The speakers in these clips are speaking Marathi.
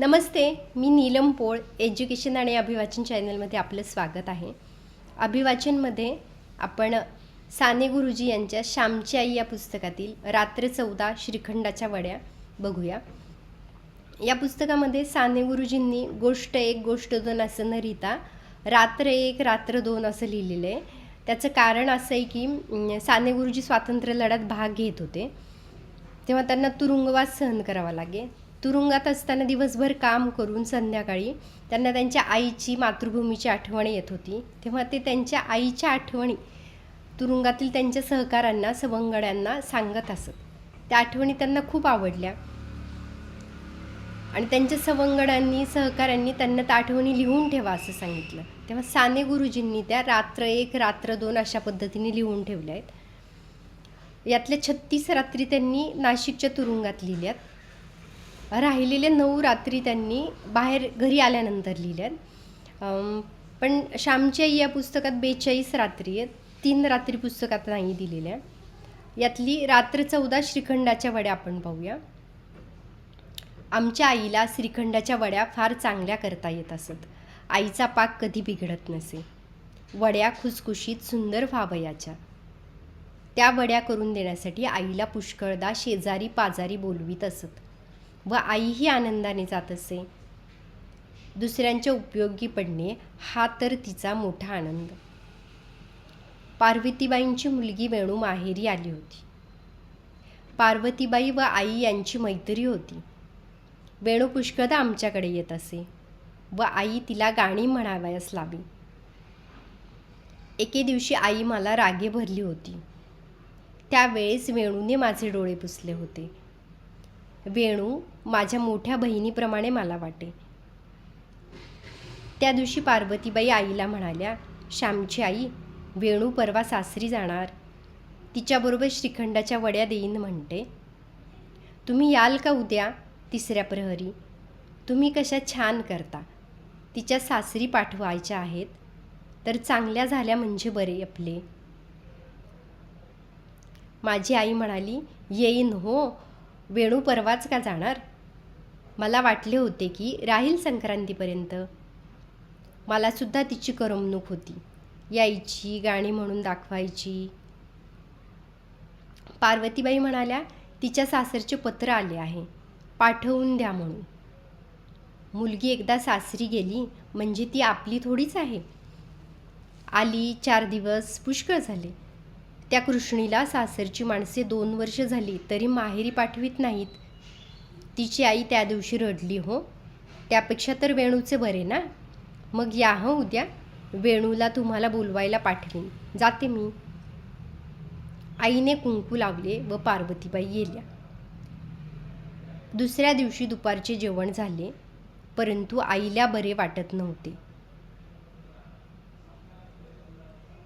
नमस्ते मी नीलम पोळ एज्युकेशन आणि अभिवाचन चॅनलमध्ये आपलं स्वागत आहे. अभिवाचनमध्ये आपण साने गुरुजी यांच्या श्यामची आई या पुस्तकातील रात्र चौदा श्रीखंडाच्या वड्या बघूया. या पुस्तकामध्ये साने गुरुजींनी गोष्ट एक गोष्ट दोन असं न लिहिता रात्र एक रात्र दोन असं लिहिलेलं आहे. त्याचं कारण असं आहे की साने गुरुजी स्वातंत्र्य लढ्यात भाग घेत होते. तेव्हा त्यांना तुरुंगवास सहन करावा लागे तुरुंगात असताना दिवसभर काम करून संध्याकाळी त्यांना त्यांच्या आईची मातृभूमीची आठवण येत होती. तेव्हा ते त्यांच्या आईच्या आठवणी तुरुंगातील त्यांच्या सहकाऱ्यांना सवंगड्यांना सांगत असत. त्या आठवणी त्यांना खूप आवडल्या. आणि त्यांच्या सवंगडांनी सहकाऱ्यांनी त्यांना त्या आठवणी लिहून ठेवा असं सांगितलं. तेव्हा साने गुरुजींनी त्या रात्र एक रात्र दोन अशा पद्धतीने लिहून ठेवल्या आहेत. यातल्या छत्तीस रात्री त्यांनी नाशिकच्या तुरुंगात लिहिल्यात. राहिलेल्या नऊ रात्री त्यांनी बाहेर घरी आल्यानंतर लिहिल्यात पण श्यामची आई या पुस्तकात बेचाळीस रात्री आहेत. तीन रात्री पुस्तकात नाही दिलेल्या. यातली रात्र चौदा श्रीखंडाच्या वड्या आपण पाहूया. आमच्या आईला श्रीखंडाच्या वड्या फार चांगल्या करता येत असत. आईचा पाक कधी बिघडत नसे. वड्या खुसखुशीत सुंदर व्हावयाच्या. त्या वड्या करून देण्यासाठी आईला पुष्कळदा शेजारी पाजारी बोलवीत असत. व आईही आनंदाने जात असे. दुसऱ्यांच्या उपयोगी पडणे हा तर तिचा मोठा आनंद. पार्वतीबाईंची मुलगी वेणू माहेरी आली होती. पार्वतीबाई व आई यांची मैत्री होती. वेणू पुष्कळदा आमच्याकडे येत असे व आई तिला गाणी म्हणावयास लावी. एके दिवशी आई मला रागे भरली होती. त्यावेळेस वेणूने माझे डोळे पुसले होते. वेणू माझ्या मोठ्या बहिणीप्रमाणे मला वाटे. त्या दिवशी पार्वतीबाई आईला म्हणाल्या श्यामची आई वेणू परवा सासरी जाणार. तिच्याबरोबर श्रीखंडाच्या वड्या देईन म्हणते. तुम्ही याल का उद्या तिसऱ्या प्रहरी? तुम्ही कशा छान करता. तिच्या सासरी पाठवायच्या आहेत. तर चांगल्या झाल्या म्हणजे बरे आपले. माझी आई म्हणाली येईन हो वेणू परवाच का जाणार? मला वाटले होते की राहील संक्रांतीपर्यंत. मलासुद्धा तिची करमणूक होती. यायची गाणी म्हणून दाखवायची. पार्वतीबाई म्हणाल्या तिच्या सासरचे पत्र आले आहे. पाठवून द्या म्हणून. मुलगी एकदा सासरी गेली म्हणजे ती आपली थोडीच आहे? आली चार दिवस पुष्कळ झाले. त्या कृष्णीला सासरची माणसे दोन वर्ष झाली तरी माहेरी पाठवीत नाहीत. तिची आई त्या दिवशी रडली हो त्यापेक्षा तर वेणूचे बरे ना? मग या हं उद्या. वेणूला तुम्हाला बोलवायला पाठवीन. जाते मी. आईने कुंकू लावले व पार्वतीबाई गेल्या. दुसऱ्या दिवशी दुपारचे जेवण झाले परंतु आईला बरे वाटत नव्हते.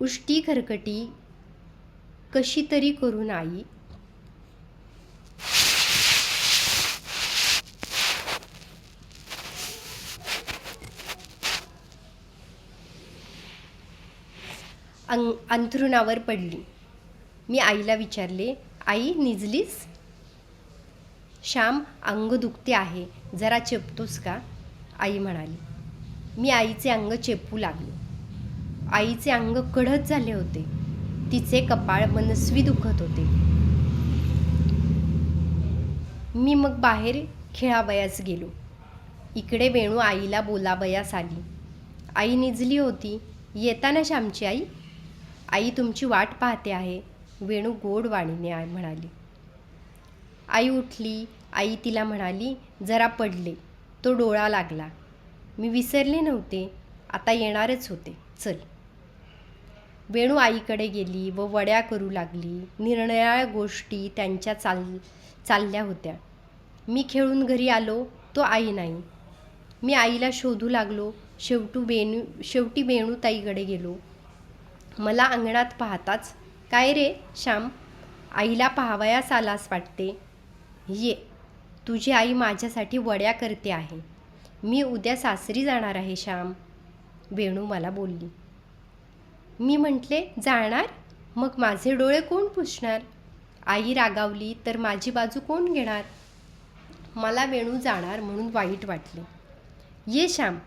उष्टी खरकटी कशी तरी करून आई. अंग अंथरुणावर पडली. मी आईला विचारले आई निजलीस? श्याम अंग दुखते आहे जरा चेपतोस का? आई म्हणाली. मी आईचे अंग चेपू लागलो. आईचे अंग कडत झाले होते. तिचे कपाळ मनस्वी दुखत होते. मी मग बाहेर खेळावयास गेलो. इकडे वेणू आईला बोलावयास आली. आई निजली होती. येताना श्यामची आई आई तुमची वाट पाहते आहे. वेणू गोड वाणीने आय म्हणाली. आई उठली. आई तिला म्हणाली जरा पडले. तो डोळा लागला. मी विसरले नव्हते. आता येणारच होते. चल. वेणू आईकडे गेली व वड्या करू लागली. निर्णया गोष्टी त्यांच्या चाल चालल्या होत्या. मी खेळून घरी आलो तो आई नाही. मी आईला शोधू लागलो शेवटू बेणू शेवटी वेणूताईकडे गेलो. मला अंगणात पाहताच काय रे श्याम? आईला पाहावयास आलास वाटते. ये तुझी आई माझ्यासाठी वड्या करते आहे. मी उद्या सासरी जाणार आहे श्याम. वेणू मला बोलली. मी म्हटले जाणार? मग माझे डोळे कोण पुसणार? आई रागावली तर माझी बाजू कोण घेणार? मला वेणू जाणार म्हणून वाईट वाटले. ये श्याम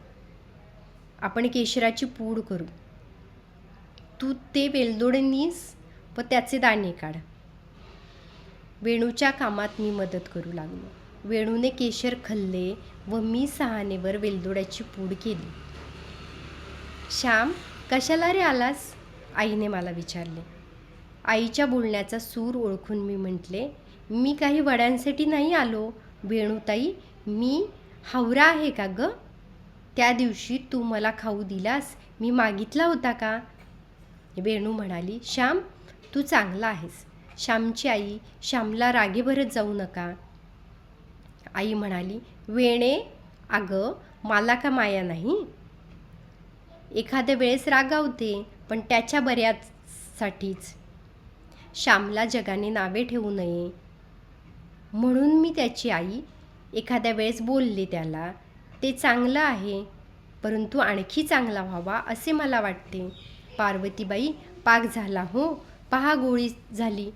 आपण केशराची पूड करू. तू ते वेलदोडे नीस व त्याचे दाणे काढ. वेणूच्या कामात मी मदत करू लागलो. वेणूने केशर खल्ले व मी सहानेवर वेलदोड्याची पूड केली. श्याम कशाला रे आलास? आईने मला विचारले. आईच्या बोलण्याचा सूर ओळखून मी म्हटले मी काही वड्यांसाठी नाही आलो. वेणूताई मी हावरा आहे का ग? त्या दिवशी तू मला खाऊ दिलास. मी मागितला होता का? वेणू म्हणाली श्याम तू चांगला आहेस. श्यामची आई श्यामला रागेभरत जाऊ नका. आई म्हणाली वेणे अगं मला का माया नाही? एखाद्या वेळेस रागावते पण त्याच्या बऱ्याचसाठीच. श्यामला जगाने नावे ठेवू नये. म्हणून मी त्याची आई एखाद्या वेळेस बोलले त्याला ते चांगलं आहे परंतु आणखी चांगला व्हावा असे मला वाटते. पार्वतीबाई पाक झाला हो पहा गोळी झाली.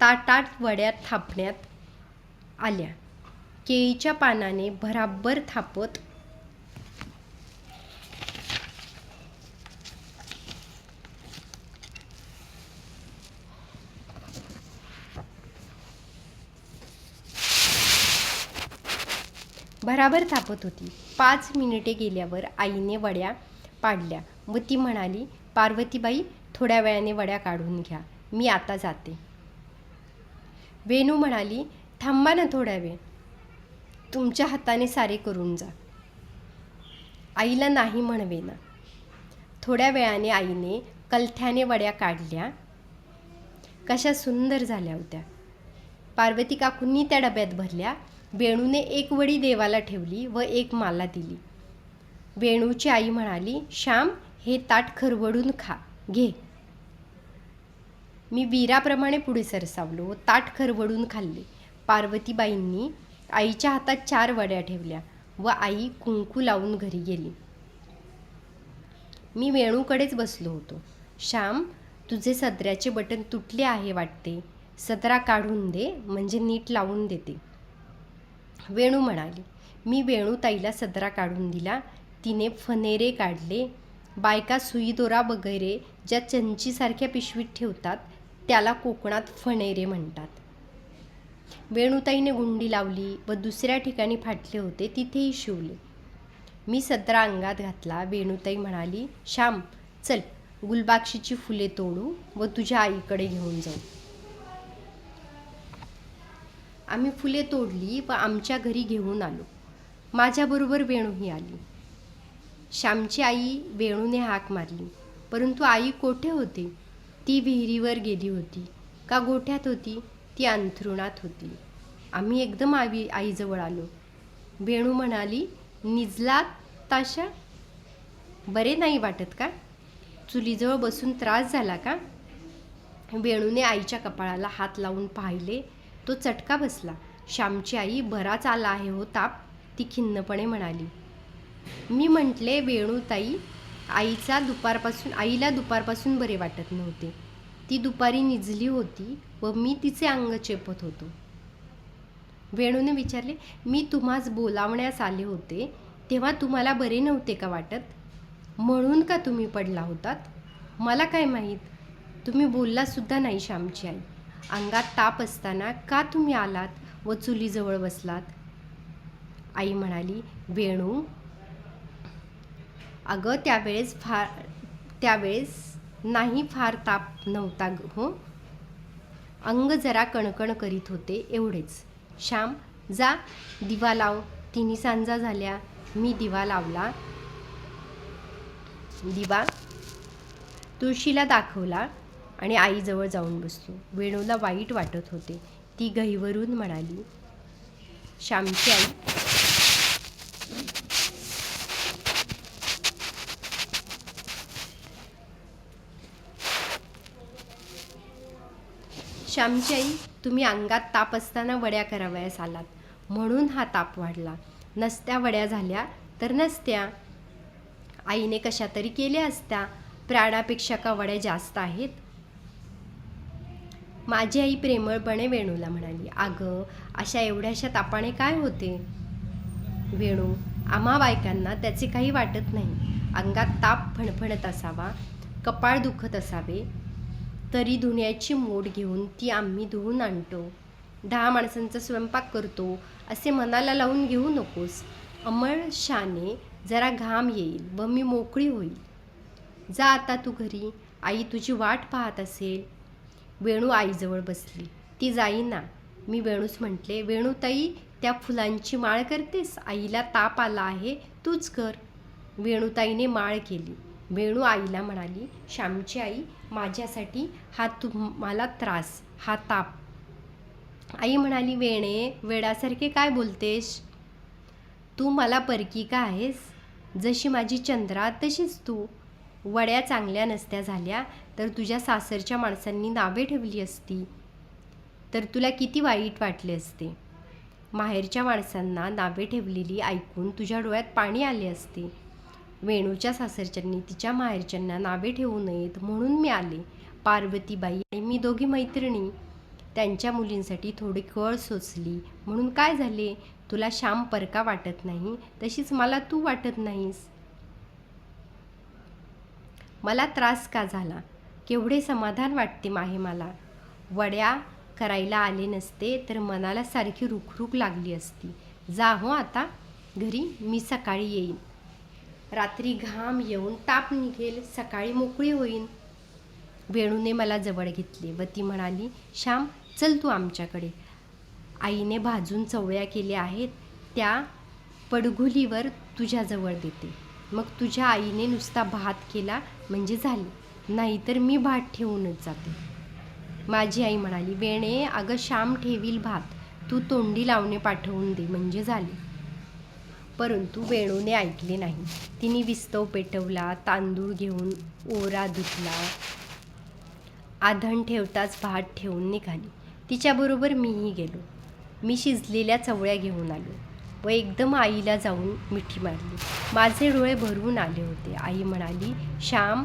ताटात वड्यात थापण्यात आल्या. केळीच्या पानाने भराबर थापत भराभर तापत होती. पाच मिनिटे गेल्यावर आईने वड्या पाडल्या. व ती म्हणाली पार्वतीबाई थोड्या वेळाने वड्या काढून घ्या. मी आता जाते. वेणू म्हणाली थांबा ना थोड्या वेळ. तुमच्या हाताने सारे करून जा. आईला नाही म्हणवे ना थोड्या वेळाने आईने कलथ्याने वड्या काढल्या. कशा सुंदर झाल्या होत्या. पार्वती काकूंनी त्या डब्यात भरल्या. वेणूने एक वडी देवाला ठेवली व एक माला दिली. वेणूची आई म्हणाली श्याम हे ताट खरवडून खा. घे. मी वीराप्रमाणे पुढे सरसावलो व ताट खरवडून खाल्ले. पार्वतीबाईंनी आईच्या हातात चार वड्या ठेवल्या व आई कुंकू लावून घरी गेली. मी वेणूकडेच बसलो होतो. श्याम तुझे सदऱ्याचे बटन तुटले आहे वाटते. सदरा काढून दे म्हणजे नीट लावून देते. वेणू म्हणाली. मी वेणूताईला सदरा काढून दिला. तिने फनेरे काढले. बायका सुईदोरा वगैरे ज्या चंचीसारख्या पिशवीत ठेवतात त्याला कोकणात फणेरे म्हणतात. वेणूताईने गुंडी लावली व दुसऱ्या ठिकाणी फाटले होते तिथेही शिवले. मी सदरा अंगात घातला. वेणूताई म्हणाली श्याम चल गुलबाक्षीची फुले तोडू व तुझ्या आईकडे घेऊन जाऊ. आम्ही फुले तोडली व आमच्या घरी घेऊन आलो. माझ्याबरोबर वेणूही आली. श्यामची आई वेणूने हाक मारली. परंतु आई कोठे होती? ती विहिरीवर गेली होती. का गोठ्यात होती? ती अंथरुणात होती. आम्ही एकदम आई आईजवळ आलो. वेणू म्हणाली निजलात ताशा? बरे नाही वाटत का? चुलीजवळ बसून त्रास झाला का? वेणूने आईच्या कपाळाला हात लावून पाहिले. तो चटका बसला. श्यामची आई बराच आला आहे हो ताप ती खिन्नपणे म्हणाली. मी म्हटले वेणूताई आईचा दुपारपासून आईला दुपारपासून बरे वाटत नव्हते. ती दुपारी निजली होती व मी तिचे अंग चेपत होतो. वेणूने विचारले मी तुम्हास बोलावण्यास आले होते तेव्हा तुम्हाला बरे नव्हते का वाटत? म्हणून का तुम्ही पडला होतात? मला काय माहीत? तुम्ही बोललासुद्धा नाही श्यामची आई. अंगात ताप असताना का तुम्ही आलात व चुलीजवळ बसलात? आई म्हणाली वेणू. अगं त्यावेळेस फार त्यावेळेस नाही फार ताप नव्हता ग हो? अंग जरा कणकण करीत होते एवढेच. श्याम जा दिवा लाव. तिन्ही सांजा झाल्या. मी दिवा लावला. दिवा? तुळशीला दाखवला. आणि आईजवळ जाऊन बसलो वेणूला वाईट वाटत होते. ती गहीवरून म्हणाली श्यामची आई. श्यामची आई तुम्ही अंगात ताप असताना वड्या करावयास आलात. म्हणून हा ताप वाढला. नसत्या वड्या झाल्या तर नसत्या. आईने कशा तरी केल्या असत्या. प्राणापेक्षा का वड्या जास्त आहेत? माझी आई प्रेमळपणे वेणूला म्हणाली अगं अशा एवढ्याशा तापाने काय होते? वेणू आम्हा बायकांना त्याचे काही वाटत नाही. अंगात ताप फणफणत असावा कपाळ दुखत असावे तरी धुण्याची मोड घेऊन ती आम्ही धुवून आणतो. दहा माणसांचा स्वयंपाक करतो असे मनाला लावून घेऊ नकोस. अमळ शाने जरा घाम येईल व मी मोकळी होईल. जा आता तू घरी. आई तुझी वाट पाहत असेल. वेणू आईजवळ बसली. ती जाईना मी वेणूस म्हटले. वेणूताई त्या फुलांची माळ करतेस? आईला ताप आला आहे. तूच कर. वेणूताईने माळ केली. वेणू आईला म्हणाली श्यामची आई माझ्यासाठी हा तुम्हाला त्रास हा ताप. आई म्हणाली वेणे वेडासारखे काय बोलतेस? तू मला परकी का आहेस? जशी माझी चंद्रा तशीच तू. वड्या चांगल्या नसत्या झाल्या तर तुझ्या सासरच्या माणसांनी नावे ठेवली असती. तर तुला किती वाईट वाटले असते. माहेरच्या माणसांना नावे ठेवलेली ऐकून तुझ्या डोळ्यात पाणी आले असते. वेणूच्या सासरच्यांनी तिच्या माहेरच्यांना नावे ठेवू नयेत म्हणून मी आले. पार्वतीबाई आणि मी दोघी मैत्रिणी. त्यांच्या मुलींसाठी थोडी कळ सोचली म्हणून काय झाले? तुला श्याम परका वाटत नाही? तशीच मला तू वाटत नाहीस. मला त्रास का झाला? केवढे समाधान वाटते माहे मला. वड्या करायला आले नसते तर मनाला सारखी रुखरुख लागली असती. जा हो आता घरी मी सकाळी येईन. रात्री घाम येऊन ताप निघेल सकाळी मोकळी होईन. वेणूने मला जवळ घेतले व ती म्हणाली श्याम चल तू आमच्याकडे. आईने भाजून चवळ्या केल्या आहेत त्या पडघुलीवर तुझ्याजवळ देते. मग तुझ्या आईने नुसता भात केला म्हणजे झाले. नाहीतर मी भात ठेवूनच जाते. माझी आई म्हणाली वेणे अगं श्याम ठेवील भात. तू तोंडी लावणे पाठवून दे म्हणजे झाले. परंतु वेणूने ऐकले नाही. तिने विस्तव पेटवला तांदूळ घेऊन ओरा धुतला. आधण ठेवताच भात ठेवून निघाली. तिच्याबरोबर मीही गेलो. मी शिजलेल्या चवळ्या घेऊन आलो. व एकदम आईला जाऊन मिठी मारली. माझे डोळे भरून आले होते. आई म्हणाली श्याम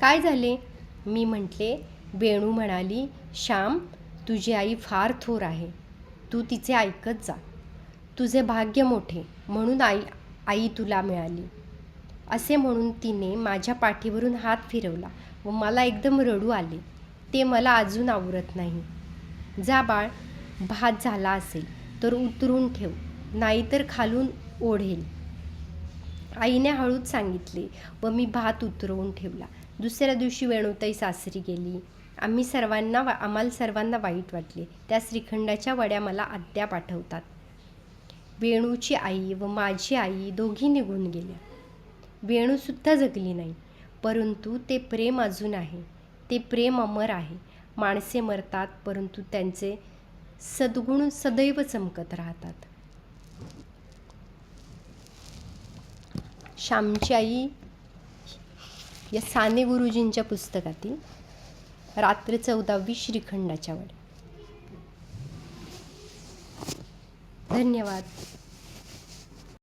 काय झाले? मी म्हटले वेणू म्हणाली श्याम तुझी आई फार थोर आहे. तू तिचे ऐकत जा. तुझे भाग्य मोठे. म्हणून आई आई तुला मिळाली. असे म्हणून तिने माझ्या पाठीवरून हात फिरवला व मला एकदम रडू आले. ते मला अजून आवरत नाही. जा बाळ भात झाला असेल तर उतरून ठेव नाहीतर खालून ओढेल. आईने हळूच सांगितले व मी भात उतरवून ठेवला. दुसऱ्या दिवशी वेणुताई सासरी गेली. आम्ही सर्वांना वा आम्हाला सर्वांना वाईट वाटले. त्या श्रीखंडाच्या वड्या मला आद्या पाठवतात. वेणूची आई व माझी आई दोघी निघून गेल्या. वेणूसुद्धा जगली नाही परंतु ते प्रेम अजून आहे. ते प्रेम अमर आहे. माणसे मरतात परंतु त्यांचे सद्गुण सदैव चमकत राहतात. श्यामची आई या साने गुरुजींच्या पुस्तकातील रात्र चौदावी श्रीखंडाच्या वडील धन्यवाद